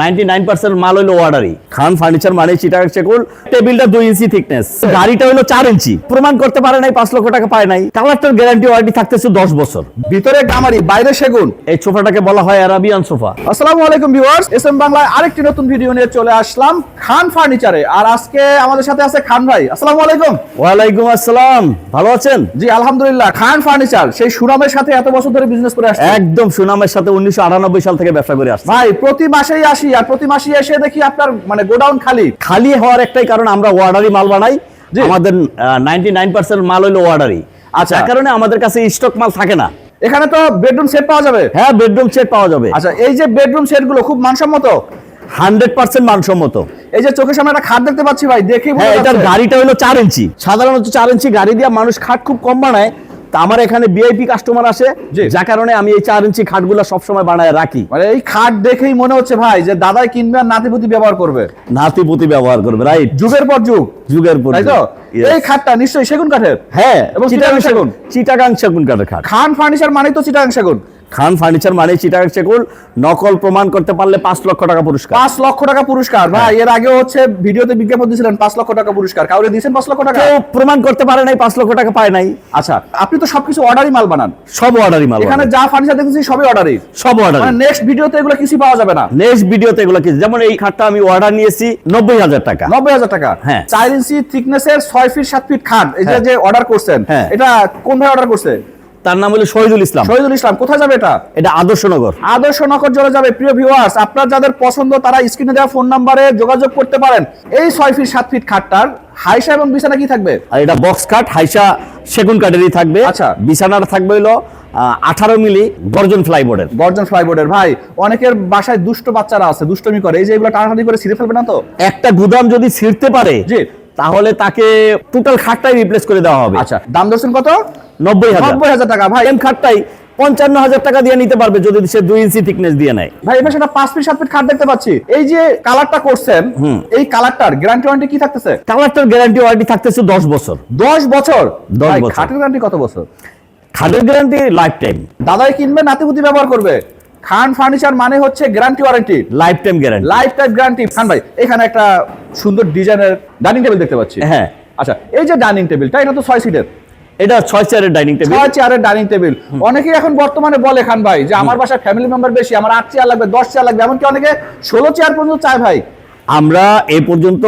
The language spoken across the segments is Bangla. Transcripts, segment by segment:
নাইনটি নাইন পার্সেন্ট মাল অর্ডারই খান ফার্নিচার মানে চিটাগাং টেবিলটা দুই ইঞ্চি থিকনেস গাড়িটা হলো চার ইঞ্চি প্রমাণ করতে পারে নাই পাঁচ লক্ষ টাকা পায় নাই। কালারটার গ্যারান্টি ওয়ারেন্টি থাকতেছে দশ বছর। ভিতরে গামারি বাইরে সেগুন। এই সোফাটাকে বলা হয় আরাবিয়ান সোফা। আসসালামু আলাইকুম ভিউয়ার্স এস এম বাংলায় আরেকটি নতুন ভিডিও নিয়ে চলে আসলাম খান ফার্নিচারে আর আজকে আমাদের সাথে আছে খান ভাই। আসসালামু আলাইকুম। ওয়ালাইকুম আসসালাম। ভালো আছেন? জি আলহামদুলিল্লাহ। খান ফার্নিচার সেই সুনামের সাথে এত বছর ধরে বিজনেস করে আসছে একদম সুনামের সাথে উনিশশো আটানব্বই সাল থেকে ব্যবসা করে আসছে ভাই প্রতি মাসেই আসি আর প্রতি মাসেই এসে দেখি আপনার মানে গোডাউন খালি। খালি হওয়ার একটাই কারণ আমরা অর্ডারই মাল বানাই। আমাদের নাইনটি নাইন পার্সেন্ট মাল হইল অর্ডারই আচ্ছা। কারণে আমাদের কাছে স্টক মাল থাকে না। এখানে তো বেডরুম সেট পাওয়া যাবে? হ্যাঁ বেডরুম সেট পাওয়া যাবে। আচ্ছা এই যে বেডরুম সেটগুলো খুব মানসম্মত? হান্ড্রেড পার্সেন্ট মানসম্মত। এই যে চোখের সামনে একটা খাট দেখতে পাচ্ছি ভাই দেখি হ্যাঁ এটার গাড়িটা হলো চার ইঞ্চি। সাধারণত চার ইঞ্চি গাড়ি দিয়ে মানুষ খাট খুব কম বানায়। তা আমার এখানে ভিআইপি কাস্টমার আসে। যার কারণে আমি এই চার ইঞ্চি খাটগুলো সবসময় বানায় রাখি। মানে এই খাট দেখেই মনে হচ্ছে ভাই যে দাদাই কিনবে আর নাতিপুতি ব্যবহার করবে। নাতিপুতি ব্যবহার করবে রাইট যুগের পর যুগ। যুগের পর তাই তো? যুগ। এই খাটটা নিশ্চয়ই সেগুন কাঠের? হ্যাঁ এবং চিটাগাং। সেগুন চিটাগাং সেগুন কাঠের খাট। খান ফার্নিচার মানে তো চিটাগাং সেগুন। খান ফার্নিচার মানে চিটাগাং সেগুন নকল প্রমাণ করতে পারলে পাঁচ লক্ষ টাকা পুরস্কার। পাঁচ লক্ষ টাকা পুরস্কার। হ্যাঁ। ভাই এর আগে হচ্ছে ভিডিওতে বিজ্ঞাপন দিয়েছিলেন পাঁচ লক্ষ টাকা পুরস্কার। কাউরে দিয়েছেন পাঁচ লক্ষ টাকা? কেউ প্রমাণ করতে পারে নাই পাঁচ লক্ষ টাকা পায় নাই। আচ্ছা আপনি তো সবকিছু অর্ডারই মাল বানান। সব অর্ডারই মাল এখানে যা ফার্নিচার দেখেছি সবই অর্ডারই সব অর্ডার নেক্সট ভিডিওতে এগুলো কিছু পাওয়া যাবে না। নেক্সট ভিডিওতে এগুলো কিছু যেমন এই খাটটা আমি অর্ডার নিয়েছি নব্বই হাজার টাকা। নব্বই হাজার টাকা। হ্যাঁ। চার ইঞ্চি থিকনেসের ছয় ফিট সাত ফিট খাট এই যে হ্যাঁ। অর্ডার করছেন হ্যাঁ। এটা কোন ভাই অর্ডার করছে? তার নাম হলো শহীদুল ইসলাম। শহীদুল ইসলাম কোথায় যাবে এটা? এটা আদর্শনগর আদর্শ নগর চলে যাবে। প্রিয় ভিউয়ার্স আপনার যাদের পছন্দ তারা স্ক্রিনে দেওয়া ফোন নাম্বারে যোগাযোগ করতে পারেন। এই ছয় ফিট সাত ফিট খাটটার হাইসা এবং বিছানা কি থাকবে? আর এটা বক্স কাট হাইসা সেগুন কাঠেরই থাকবে। আচ্ছা। বিছানাটা থাকবে হলো আঠারো মিলি গর্জন ফ্লাইবোর্ডের গর্জন ফ্লাইবোর্ডের ভাই অনেকের বাসায় দুষ্ট বাচ্চারা আছে দুষ্টমি করে। এই যে এগুলো টানাটানি করে ছিঁড়ে ফেলবে না তো? একটা গুদাম যদি ছিঁড়তে পারে জি। তাহলে তাকে টোটাল খাটটাই রিপ্লেস করে দেওয়া হবে। আচ্ছা দাম দর্শন কত? নব্বই হাজার। টাকা। ভাই এম খাটটাই পঞ্চান্ন হাজার টাকা দিয়ে নিতে পারবে যদি সে দুই ইঞ্চি থিকনেস দিয়ে নেয়। ভাই এবার সেটা পাঁচ ফিট সাত ফিট খাট দেখতে পাচ্ছি। এই যে কালারটা করছেন। এই কালারটার গ্যারান্টি ওয়ারেন্টি কি থাকতেছে? কালারটার গ্যারান্টি ওয়ারেন্টি থাকতেছে দশ বছর। দশ বছর? দশ বছর। খাটের গ্যারান্টি কত বছর? খাটের গ্যারান্টি লাইফ টাইম দাদাই কিনবে নাতিপুতি ব্যবহার করবে। খান ফার্নিচার মানে হচ্ছে guarantee warranty lifetime guarantee lifetime guarantee Khan ভাই এখানে একটা সুন্দর ডিজাইনের ডাইনিং টেবিল দেখতে পাচ্ছি। হ্যাঁ। আচ্ছা এই যে ডাইনিং টেবিলটা এটা তো ছয় সিটের এটা ছয় চেয়ারের ডাইনিং টেবিল ছয় চেয়ারের ডাইনিং টেবিল অনেকেই এখন বর্তমানে বলে খান ভাই যে আমার বাসায় ফ্যামিলি মেম্বার বেশি আমার আট চেয়ার লাগবে দশ চেয়ার লাগবে এমনকি অনেকে ষোলো চেয়ার পর্যন্ত চায় ভাই। আমরা এই পর্যন্ত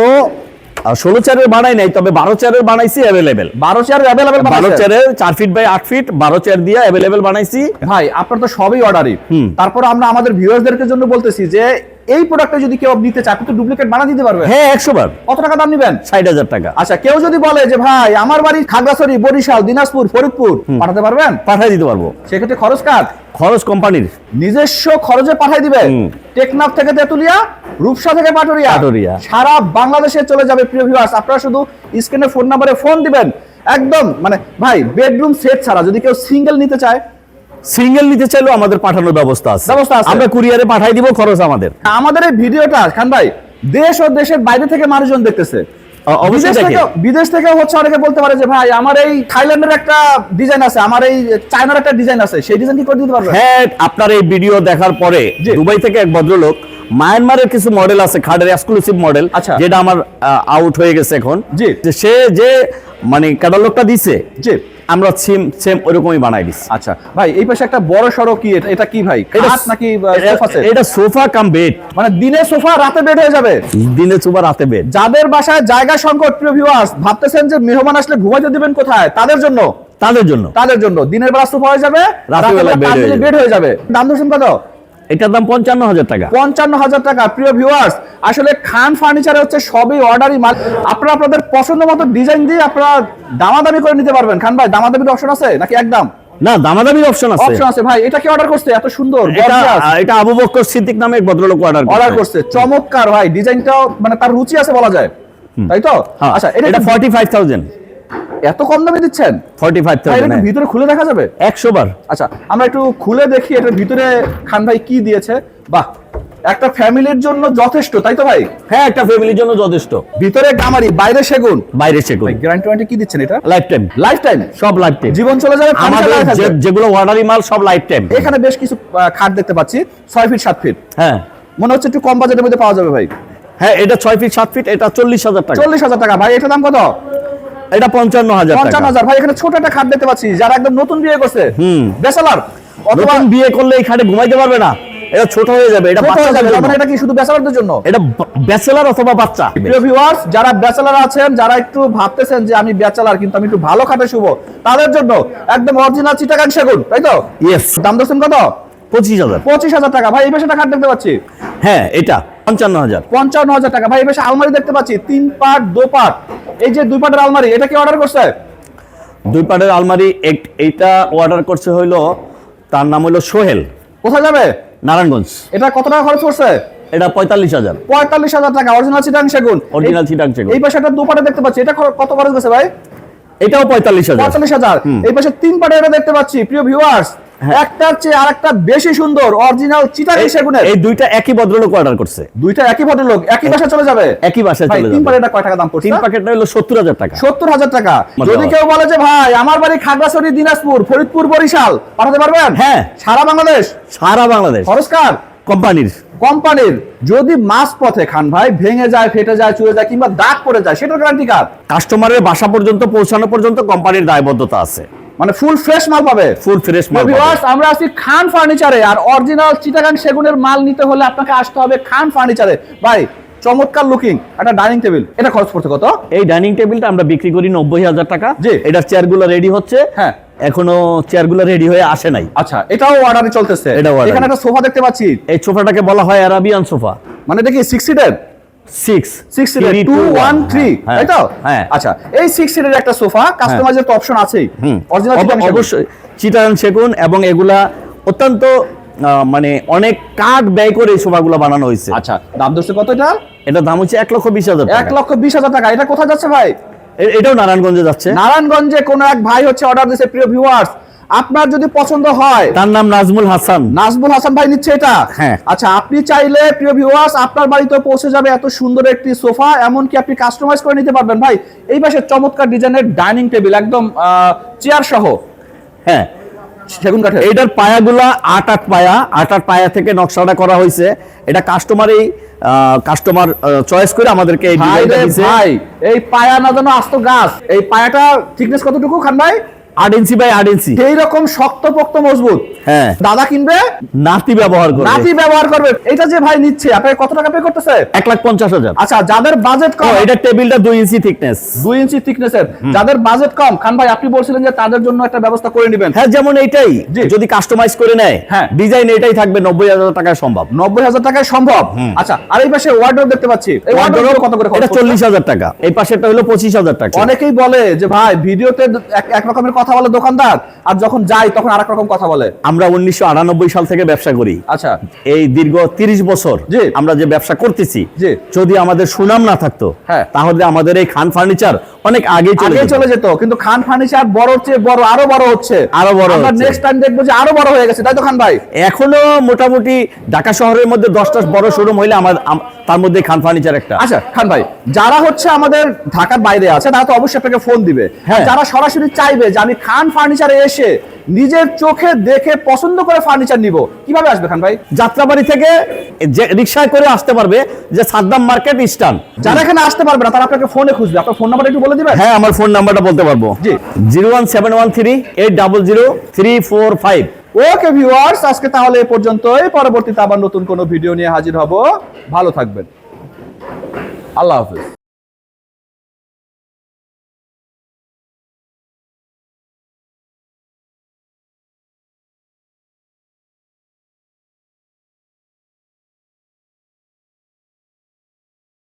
ষোলো চেয়ারের বানাই নাই তবে বারো চেয়ারের বানাইছি অ্যাভেলেবেল বারো চেয়ার অ্যাভেলেবেল বারো চেয়ারের চার ফিট বাই আট ফিট বারো চেয়ার দিয়ে অ্যাভেলেবেল বানাইছি। ভাই আপনার তো সবই অর্ডারই। তারপর আমরা আমাদের ভিউয়ার্সদের জন্য বলতেছি যে এই প্রোডাক্টটা যদি কেউ নিতে চায় আপনি তো ডুপ্লিকেট বানা দিতে পারবেন। হ্যাঁ একশো বার কত টাকা দাম নেবেন? ষাট হাজার টাকা। আচ্ছা কেউ যদি বলে যে ভাই আমার বাড়ি খাগড়াছড়ি বরিশাল দিনাজপুর ফরিদপুর পাঠাতে পারবেন? পাঠাই দিতে পারব। সেক্ষেত্রে খরচ কার? খরচ কোম্পানির। নিজস্ব খরচে পাঠাই দিবে। টেকনাফ থেকে তেতুলিয়া রূপসা থেকে পাটুরিয়া। পাটুরিয়া। সারা বাংলাদেশে চলে যাবে প্রিয় ভিউয়ার্স আপনারা শুধু স্ক্রিনে ফোন নাম্বারে ফোন দিবেন। একদম মানে ভাই বেডরুম সেট ছাড়া যদি কেউ সিঙ্গেল নিতে চায় সিঙ্গেল নিতে চাইলেও আমাদের পাঠানোর ব্যবস্থা আছে। ব্যবস্থা আছে। আমরা কুরিয়ারে পাঠাই দিব খরচ আমাদের। আমাদের এই ভিডিওটা খান ভাই দেশ ও দেশের বাইরে থেকে মানুষজন দেখতেছে। বিদেশ থেকে হচ্ছে অনেকে বলতে পারে যে ভাই আমার এই থাইল্যান্ডের একটা ডিজাইন আছে আমার এই চায়নার একটা ডিজাইন আছে সেই ডিজাইন কি করে দিতে পারবে? হ্যাঁ আপনার এই ভিডিও দেখার পরে। দুবাই থেকে এক ভদ্রলোক মায়ানমারের কিছু মডেল আছে খাডের এক্সক্লুসিভ মডেল আচ্ছা। যেটা আমার আউট হয়ে গেছে এখন। সে যে মানে ক্যাটালগটা দিছে জি। আমরা সেম সেম ওরকমই বানাই দিছি আচ্ছা ভাই এই পাশে একটা বড় সড়ো কি? এটা- কি ভাই? খাট নাকি সোফা সেট এটা সোফা কাম বেড মানে দিনে সোফা রাতে বেড হয়ে যাবে? দিনে সোফা রাতে বেড যাদের বাসায় জায়গা সংকট প্রিয় ভিউয়ার্স ভাবতেছেন যে মেহমান আসলে ঘুমাইতে দিবেন কোথায়? তাদের জন্য? তাদের জন্য। তাদের জন্য। দিনের বেলা সোফা হয়ে যাবে রাতে বেলা। বেড হয়ে যাবে। দাম দর্শন কত এটার দাম পঞ্চান্ন হাজার টাকা। পঞ্চান্ন হাজার টাকা। প্রিয় ভিউয়ার্স আসলে খান ফার্নিচারে হচ্ছে সবই অর্ডারই মাল। আপনারা আপনাদের পছন্দ মতো ডিজাইন দিয়ে আপনারা দামাদামি করে নিতে পারবেন। খান ভাই দামাদামির অপশন আছে নাকি একদম? না দামাদামির অপশন আছে। অপশন আছে। ভাই এটা কি অর্ডার করছে? এত সুন্দর এটা আবু বকর সিদ্দিক নামে এক ভদ্রলোক অর্ডার অর্ডার করছে। চমৎকার ভাই ডিজাইনটাও মানে তার রুচি আছে বলা যায়। তাই তো? হ্যাঁ, আচ্ছা এটা 45000 এত কম দামে দিচ্ছেন? ফর্টি ফাইভ ভাই, এটা থাউজেন্ড একটু ভিতরে খুলে দেখা যাবে? একশো বার। আচ্ছা আমরা একটু খুলে দেখি এটার ভিতরে খান ভাই কি দিয়েছে। বাহ একটা ফ্যামিলির জন্য যথেষ্ট তাই তো ভাই? হ্যাঁ একটা ফ্যামিলির জন্য যথেষ্ট। ভিতরে গামারি বাইরে সেগুন। বাইরে সেগুলো গ্যারান্টি ওয়ারেন্টি কি দিচ্ছেন এটা? লাইফ টাইম লাইফ টাইম সব লাইফ টাইম জীবন চলে যাবে আমাদের। যেগুলো অর্ডারি মাল সব লাইফ টাইম এখানে বেশ কিছু খাট দেখতে পাচ্ছি ছয় ফিট সাত ফিট হ্যাঁ। মনে হচ্ছে একটু কম বাজেটের মধ্যে পাওয়া যাবে ভাই। হ্যাঁ এটা ছয় ফিট সাত ফিট এটা চল্লিশ হাজার টাকা। চল্লিশ হাজার টাকা। ভাই এটার দাম কত? এটা পঞ্চান্ন হাজার পঞ্চান্ন হাজার ভাই এখানে ছোট একটা খাট দেখতে পাচ্ছি যারা একদম নতুন বিয়ে করছে। হুম। বেসালার অথবা নতুন বিয়ে করলে এই খাটে ঘুমাইতে পারবে না। এটা ছোট হয়ে যাবে এটা বাচ্চাদের জন্য। মানে এটা কি শুধু জন্য? এটা ব্যাচেলার অথবা বাচ্চা। প্রিয় ভিউয়ার্স যারা ব্যাচেলার আছেন যারা একটু ভাবতেছেন যে আমি ব্যাচেলার কিন্তু আমি একটু ভালো খাটে তাদের জন্য একদম অরিজিনাল চিটাগাং সেগুন তাই তো? ইয়েস দাম কত? পঁচিশ হাজার। পঁচিশ হাজার টাকা। ভাই এই খাট দেখতে পাচ্ছি। হ্যাঁ এটা পঞ্চান্ন হাজার পঞ্চান্ন হাজার টাকা। ভাই এই পাশে আলমারি দেখতে পাচ্ছি তিন পাট দো পাট। এই যে দুই পাটের আলমারি এটা কি অর্ডার করছে? দুই পাটের আলমারি এক- এইটা অর্ডার করছে হইল তার নাম হইল সোহেল। কোথায় যাবে? নারায়ণগঞ্জ। এটা কত টাকা খরচ করছে? এটা পঁয়তাল্লিশ হাজার। পঁয়তাল্লিশ হাজার টাকা অরিজিনাল চিটাং সেগুন। এই- চিটাগাং সেগুন। এই পাশে একটা দু পাটে দেখতে পাচ্ছি এটা কত খরচ গেছে ভাই? এটাও পঁয়তাল্লিশ হাজার। পঁয়তাল্লিশ হাজার। এই পাশে তিন পাটে এটা দেখতে পাচ্ছি প্রিয় ভিউয়ার্স। একটার চেয়ে আরেকটা বেশি সুন্দর অরিজিনাল চিটাগাং সেগুনের। এই দুইটা একই ভদ্রলোক অর্ডার করছে। দুইটা একই ভদ্রলোক একই বাসায় চলে যাবে? একই ভাই চলে যাবে। পাটে এটা কয় টাকা দাম পড়ছে তিন প্যাকেটটা হলো সত্তর হাজার টাকা। সত্তর হাজার টাকা। যদি কেউ বলে যে ভাই আমার বাড়ি খাগড়াছড়ি দিনাজপুর ফরিদপুর বরিশাল পাঠাতে পারবেন? হ্যাঁ। সারা বাংলাদেশ? সারা বাংলাদেশ। খরচকার কোম্পানির। কোম্পানির। যদি মাস পথে খান ভাই ভেঙে যায় ফেটে যায় চুয়ে যায় কিংবা দাগ পড়ে যায় সেটার গ্যারান্টি কার? কাস্টমারের বাসা পর্যন্ত পৌঁছানো পর্যন্ত কোম্পানির দায়বদ্ধতা আছে। মানে ফুল ফ্রেশ মাল পাবে। ফুল ফ্রেশ মাল ভিউয়ার্স আমরা আছি খান ফার্নিচারে আর অরিজিনাল চিটাগাং সেগুনের মাল নিতে হলে আপনাকে আসতে হবে খান ফার্নিচারে ভাই চমৎকার লুকিং একটা ডাইনিং টেবিল এটা খরচ পড়ছে কত? এই ডাইনিং টেবিলটা আমরা বিক্রি করি নব্বই হাজার টাকা। জি। এটার চেয়ারগুলো রেডি হচ্ছে। হ্যাঁ। এখনও চেয়ারগুলো রেডি হয়ে আসে নাই। আচ্ছা এটাও অর্ডারে চলতেছে। এটাও এখানে একটা সোফা দেখতে পাচ্ছি। এই সোফাটাকে বলা হয় আরাবিয়ান সোফা। মানে দেখি সিক্স সিটের সিক্স সিক্স সিটের টু ওয়ান থ্রি তাই তো? হ্যাঁ। আচ্ছা এই সিক্স সিটের একটা সোফা কাস্টমাইজের তো অপশন আছেই। অরিজিনাল অবশ্যই। চিটাগাং সেগুন এবং এগুলা অত্যন্ত মানে অনেক কাঠ ব্যয় করে এই সোফাগুলো বানানো হয়েছে। আচ্ছা দাম দর্শে কত এটা? এটা দাম হচ্ছে এক লক্ষ বিশ হাজার এক লক্ষ বিশ হাজার টাকা। এটা কোথায় যাচ্ছে ভাই? এটাও নারায়ণগঞ্জে যাচ্ছে। নারায়ণগঞ্জে কোন এক ভাই হচ্ছে অর্ডার দিয়েছে প্রিয় ভিউয়ার্স আপনার যদি পছন্দ হয় তার নাম নাজমুল হাসান। নাজমুল হাসান ভাই নিচ্ছে এটা? হ্যাঁ। আচ্ছা আপনি চাইলে প্রিয় ভিউয়ার্স আপনার বাড়িতে পৌঁছে যাবে এত সুন্দর একটি সোফা এমনকি আপনি কাস্টমাইজ করে নিতে পারবেন। ভাই এই পাশে চমৎকার ডিজাইনের ডাইনিং টেবিল একদম চেয়ার সহ। হ্যাঁ। সেগুন কাঠের। এটার পায়াগুলা আট আট পায়া আট আট পায়া থেকে নকশাটা করা হয়েছে। এটা কাস্টমারই কাস্টমার চয়েস করে আমাদেরকে এই ডিজাইনটা দিছে। ভাই এই পায়া না যেন আস্ত গাছ। এই পায়াটা থিকনেস কতটুকু খান ভাই? আট ইঞ্চি বাই আট ইঞ্চি। সেই রকম শক্ত পোক্ত মজবুত। হ্যাঁ। দাদা কিনবে? নাতি ব্যবহার করে নাতি ব্যবহার করবে। এটা যে ভাই নিচ্ছে আপনাকে কত টাকা পে করতেছে? এক লাখ পঞ্চাশ হাজার। আচ্ছা যাদের বাজেট কম এটা টেবিলটা দুই ইঞ্চি থিকনেস দুই ইঞ্চি থিকনেসের যাদের বাজেট কম খান ভাই আপনি বলছিলেন যে তাদের জন্য একটা ব্যবস্থা করে নেবেন। হ্যাঁ যেমন এইটাই। যদি কাস্টমাইজ করে নেয় হ্যাঁ। ডিজাইন এটাই থাকবে নব্বই হাজার টাকায় সম্ভব। নব্বই হাজার টাকায় সম্ভব? আচ্ছা আর এই পাশে ওয়ার্ডরোব দেখতে পাচ্ছি। এই ওয়ার্ডরোব কত করে এটা চল্লিশ হাজার টাকা। এই পাশেরটা হলো পঁচিশ হাজার টাকা। অনেকেই বলে যে ভাই ভিডিওতে এক- এক রকমের কথা বলে দোকানদার আর যখন যাই তখন আরেক রকম কথা বলে। আমরা উনিশশো আটানব্বই সাল থেকে ব্যবসা করি। আচ্ছা। এই দীর্ঘ তিরিশ বছর যে আমরা যে ব্যবসা করতেছি যে যদি আমাদের সুনাম না থাকতো হ্যাঁ। তাহলে আমাদের এই খান ফার্নিচার অনেক আগে চলে আগে চলে যেত কিন্তু খান ফার্নিচার বড় চেয়ে বড় আরও বড় হচ্ছে। আরও বড় আমরা নেক্সট টাইম দেখব যে আরও বড় হয়ে গেছে তাই তো খান ভাই? এখনও মোটামুটি ঢাকা শহরের মধ্যে দশটা বড় শোরুম হইলে আমার তার মধ্যে খান ফার্নিচার একটা। আচ্ছা খান ভাই যারা হচ্ছে আমাদের ঢাকার বাইরে আছে তারা তো অবশ্যই আপনাকে ফোন দিবে। হ্যাঁ। যারা সরাসরি চাইবে যে আমি খান ফার্নিচারে এসে নিজের চোখে দেখে পছন্দ করে ফার্নিচার নিব। কীভাবে আসবে খান ভাই? যাত্রাবাড়ি থেকে যে রিক্সায় করে আসতে পারবে যে সাদ্দাম মার্কেট ইস্টার্ন। যারা এখানে আসতে পারবে না তারা আপনাকে ফোনে খুঁজবে। আপনার ফোন নাম্বারটা একটু বলে দিবেন? হ্যাঁ আমার ফোন নাম্বারটা বলতে পারব। জি। Zero one seven one three eight double zero three four five. Okay viewers আজকে তাহলে এ পর্যন্তই। পরবর্তীতে আবার নতুন কোনো ভিডিও নিয়ে হাজির হব। ভালো থাকবেন। আল্লাহ হাফেজ।